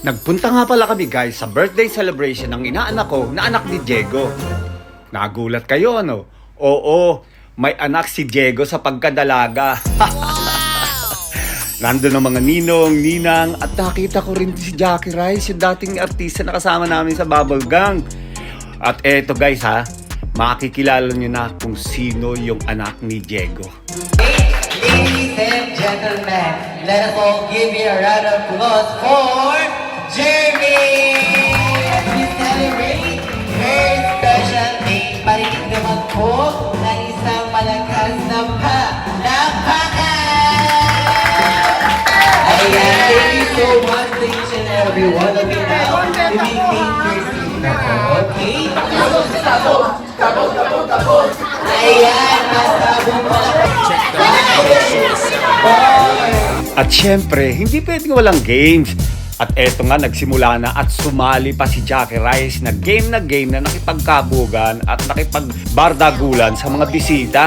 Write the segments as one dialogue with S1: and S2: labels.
S1: Nagpunta nga pala kami guys sa birthday celebration ng inaanak ko na anak ni Diego. Nagulat kayo ano? Oo, may anak si Diego sa pagkadalaga. Nandun ang mga ninong, ninang, at nakita ko rin si Jackie Rice, yung dating artista na kasama namin sa Bubble Gang. At eto guys ha, makikilala nyo na kung sino yung anak ni Diego.
S2: Ladies and gentlemen, let us all give a round of applause for Jeremy! We celebrate her special day. Parinig naman po ng isang malakas na palakpakan! Ayan, thank you so much to each and every one of you. now to maintain your seat na po, okay? Ayan, masabong
S1: At syempre, hindi pwedeng walang games. At eto nga, nagsimula na at sumali pa si Jackie Rice na game na game na nakipagkabugan at nakipagbardagulan sa mga bisita.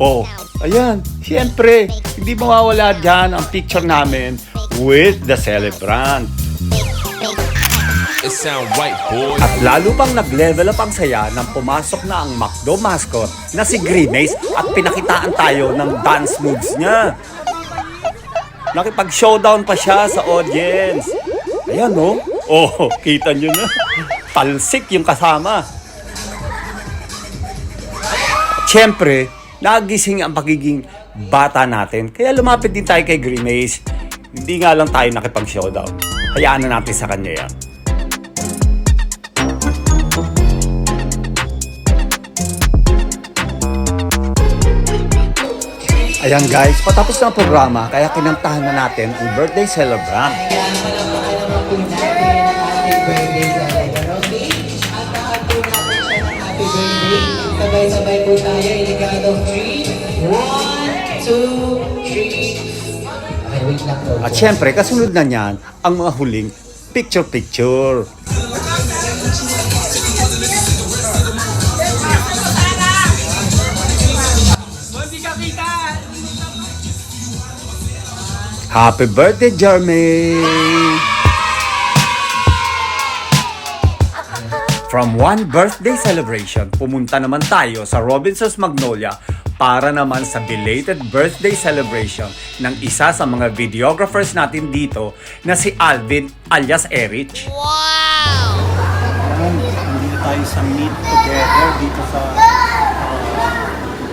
S1: Oh, ayan, syempre, hindi mawawala dyan ang picture namin with the celebrant.
S3: It sound right, boy.
S1: At lalo pang nag-level up ang saya nang pumasok na ang McDo mascot na si Grimace at pinakitaan tayo ng dance moves niya. Nakipag-showdown pa siya sa audience. Ayan no? Oh, kita nyo na. Talsik yung kasama. At syempre, nagising ang pagiging bata natin. Kaya lumapit din tayo kay Grimace. Hindi nga lang tayo nakipag-showdown. Hayaan na natin sa kanya yan. Ayan guys, patapos na ang programa kaya kinantahan na natin ang birthday celebrant.
S2: Sabay-sabay po tayo three. Ay, wait lang po.
S1: At syempre, kasunod na niyan ang mga huling picture-picture. Happy birthday, Jeremy! From one birthday celebration, pumunta naman tayo sa Robinson's Magnolia para naman sa belated birthday celebration ng isa sa mga videographers natin dito na si Alvin alias Erich. Wow! Nandito tayo sa meet together dito sa uh,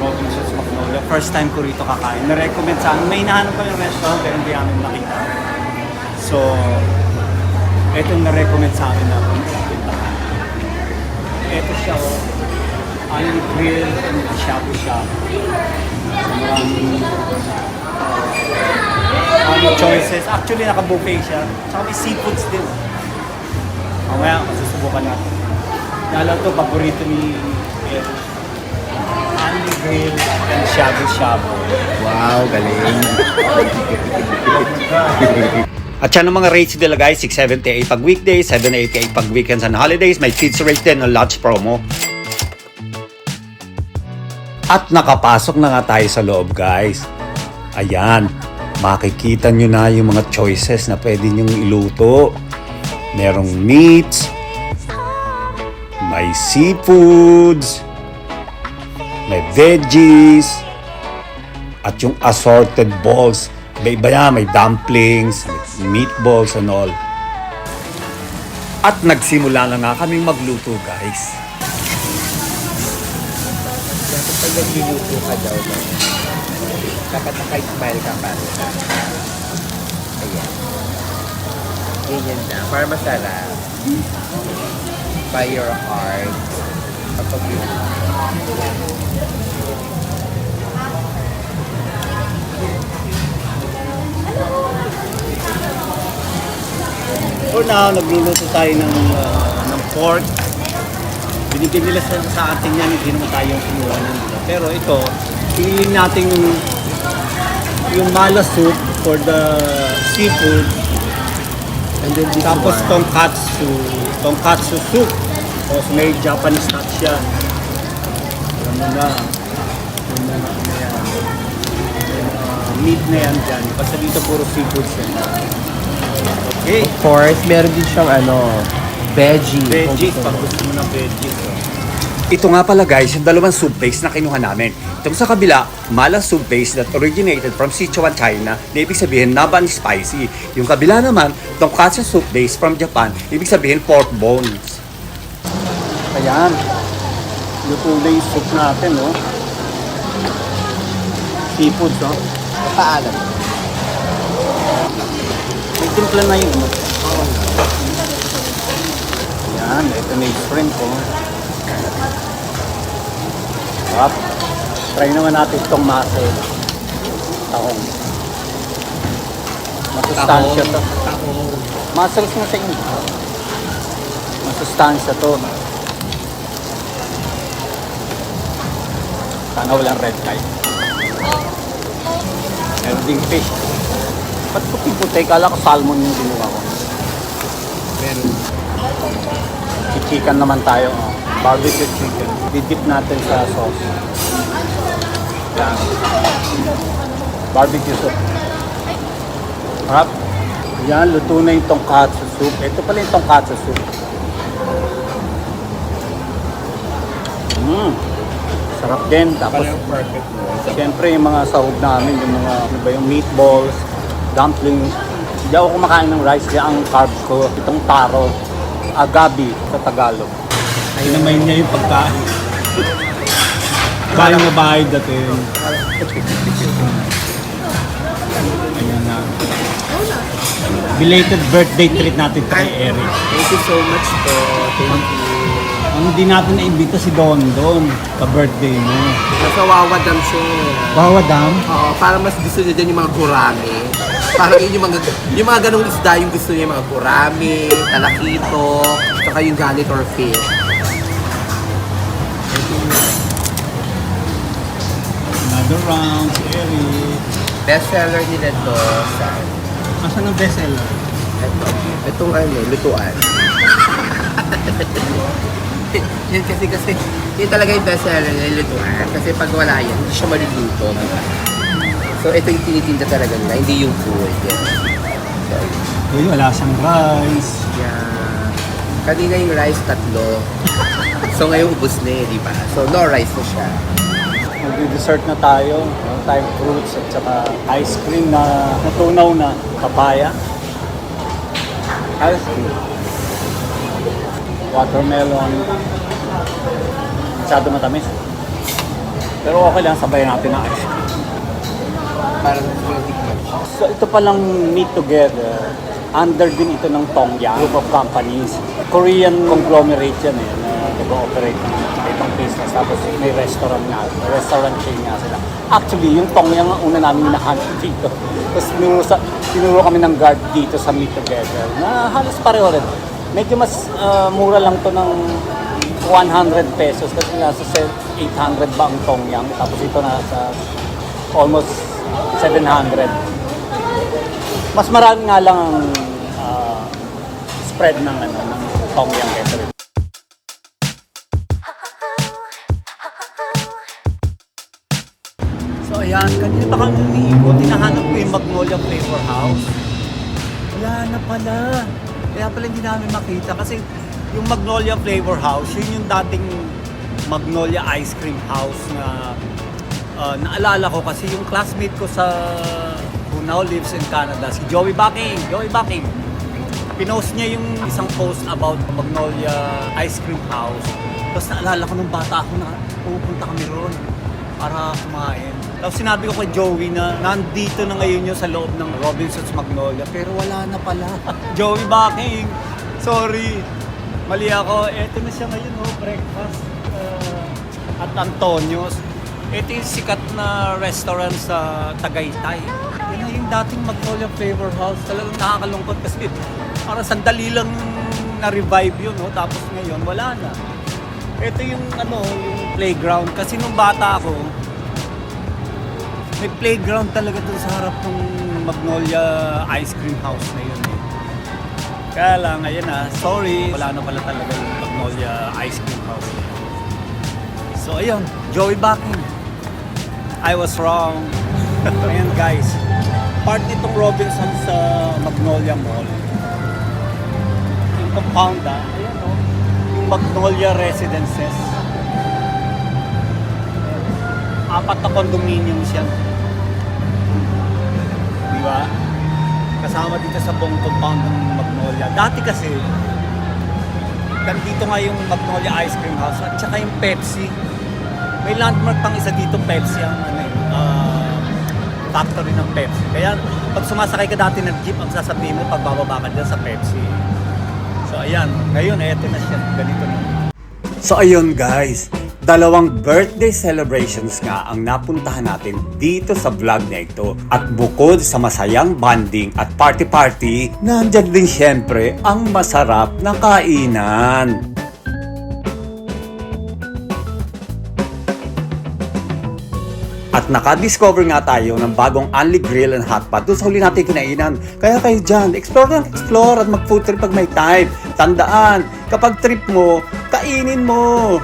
S1: Robinson's Magnolia. First time ko rito kakain. Na-recommend sa amin. May hinahanap kami ng restaurant pero hindi namin nakita. So, ito yung na-recommend sa amin na. Ito siya, oh. Only grill and shabu shabu. So, maraming maraming choices. Actually, naka-buffet siya. Tsaka may seafoods din. Mamaya, masusubukan natin. Lalo to, paborito ni Eric. Only grill and shabu shabu.
S4: Wow, galing.
S1: At yan ang mga rates nila guys, 678 pag weekdays, 788 pag weekends and holidays. May kids rate din ng lunch promo. At nakapasok na nga tayo sa loob guys. Ayan, makikita nyo na yung mga choices na pwede nyong iluto. Merong meats, may seafoods, may veggies, at yung assorted balls. Iba-iba yan, may dumplings, may meatballs and all. At nagsimula na nga kaming magluto guys.
S4: Dapat pag nagluluto ka daw, dapat naka-smile ka pa. Ayan. Ganyan na. Para masarap. By your heart. Kapag yun.
S1: For now, nagluluto tayo ng, uh, ng pork. Binigyan nila sa, sa atin yan, hindi naman tayo yung kumuha nila. Pero ito, piliin natin yung, yung mala soup for the seafood.
S4: And then this
S1: Tapos
S4: one.
S1: tonkatsu, tonkatsu soup. Tapos may Japanese touch siya. Alam mo na. Yan. Yung, uh, meat na yan dyan. Basta dito puro seafood siya.
S3: Okay.
S4: Of course, meron din siyang ano, veggie.
S3: Veggies, pag gusto mo ng veggies. Ito nga pala guys, yung dalawang soup base na kinuha namin. Itong sa kabila, mala soup base that originated from Sichuan, China, na ibig sabihin naban spicy. Yung kabila naman, tonkatsu soup base from Japan, ibig sabihin pork bones. Ayan, luto na yung soup natin, no? Seafood, no?
S4: Paalam.
S3: May timpla na yun, no? Ayan, ito na yung shrimp, oh. Sarap. Try naman natin itong muscle. Tahong. Masustansya to. Muscles na sa inyo. Masustansya to. Sana walang red tide. Ding fish. Ba't puti-puti? Kala ko salmon yung ginawa ko.
S4: Meron.
S3: Chicken naman tayo. Oh. Barbecue chicken. Didip natin sa sauce. Yan. Barbecue soup. Harap. Yan, luto na yung tonkatsu soup. Ito pala yung tonkatsu soup. Mmm. Sarap din. Tapos,
S4: perfect.
S3: Siyempre, yung mga sahog namin, yung mga, ano ba yung meatballs, dumplings. Hindi ako kumakain ng rice, kaya ang carb ko, itong taro, agabi sa Tagalog.
S5: Kinamay niya yung pagkain. Bahay na bahay dati. Ayan na. Belated birthday treat natin kay Eric.
S4: Thank you so much po. Thank you.
S5: Hindi natin naimbita si Don Don sa birthday mo.
S4: Nasa wawadam siya.
S5: Bawa dam.
S4: Oo, para mas gusto niya din yung mga gurami. Parang yun yung mga, yung mga ganong isda yung gusto niya, yung mga gurami, talakito, tsaka yung ganit or fish.
S5: Another round si Eric.
S4: Best seller nila to sa
S5: Asan ang bestseller?
S4: ito. Itong ano, lutuan. yan kasi kasi, yun talaga yung best seller yung lutuan. Kasi pag wala yan, hindi siya maluluto. So ito yung tinitinda talaga nila, hindi yung food. Yan. So,
S5: Uy, wala siyang rice.
S4: Yeah. Kanina yung rice tatlo. so ngayon ubos na eh, di ba? So no rice na siya.
S3: Mag-dessert na tayo. Tayong fruits at saka ice cream na natunaw na papaya. Ice cream. Watermelon. Masyado matamis. Pero okay lang, sabay natin ang ice cream.
S4: Parang tikman.
S3: So ito palang Meet Together, under din ito ng Tongyang Group of Companies. Korean conglomerate yan eh, na nag-ooperate ng ibang business. Tapos may restaurant nga, may restaurant chain nga sila. Actually, yung Tongyang ang una namin hinahanap dito. Tapos tinuro, sa, tinuro kami ng guard dito sa Meet Together na halos pareho rin. Medyo mas ah, mura lang to ng 100 pesos kasi nasa se- 800 ba ang Tongyang. Tapos ito nasa almost 700. Mas marami nga lang ang ah, spread ng ano ng Tom Yum Catering. So ayan, kanina pa kami umiikot, hinahanap ko yung Magnolia Flavor House. Wala na pala. Kaya pala hindi namin makita kasi yung Magnolia Flavor House, yun yung dating Magnolia Ice Cream House na uh, naalala ko kasi yung classmate ko sa who now lives in Canada, si Joey Backing. Joey Backing. Pinost niya yung isang post about Magnolia Ice Cream House. Tapos naalala ko nung bata ako na pupunta kami roon para kumain. Tapos sinabi ko kay Joey na nandito na ngayon yun sa loob ng Robinson's Magnolia pero wala na pala. Joey Backing, sorry. Mali ako. Eto na siya ngayon, oh, breakfast uh, at Antonio's. Ito yung sikat na restaurant sa Tagaytay. Yan yung dating Magnolia Flavor House. Talagang nakakalungkot kasi parang sandali lang na-revive yun, no? tapos ngayon wala na. Ito yung ano, yung playground. Kasi nung bata ako, may playground talaga dun sa harap ng Magnolia Ice Cream House na yun eh. Kaya lang, ayun na, sorry, wala na pala talaga yung Magnolia Ice Cream House. So ayun, Joey Backing. I was wrong. Ayan guys, part nitong Robinson sa Magnolia Mall. Yung compound ah, ayan o. Yung Magnolia Residences. Apat na condominiums yan. Ba? Kasama dito sa buong compound ng Magnolia. Dati kasi, nandito nga yung Magnolia Ice Cream House at saka yung Pepsi. May landmark pang isa dito, Pepsi ang ano ah, factory ng Pepsi. Kaya pag sumasakay ka dati ng jeep, ang sasabihin mo pagbababa ka dyan sa Pepsi. So ayan, ngayon eto na siya, ganito na.
S1: So ayun guys, dalawang birthday celebrations nga ang napuntahan natin dito sa vlog na ito. At bukod sa masayang banding at party-party, nandyan din syempre ang masarap na kainan. At nakadiscover nga tayo ng bagong Unli Grill and Hot Pot doon sa huli natin kinainan. Kaya kayo dyan, explore lang explore at mag food trip pag may time. Tandaan, kapag trip mo, kainin mo.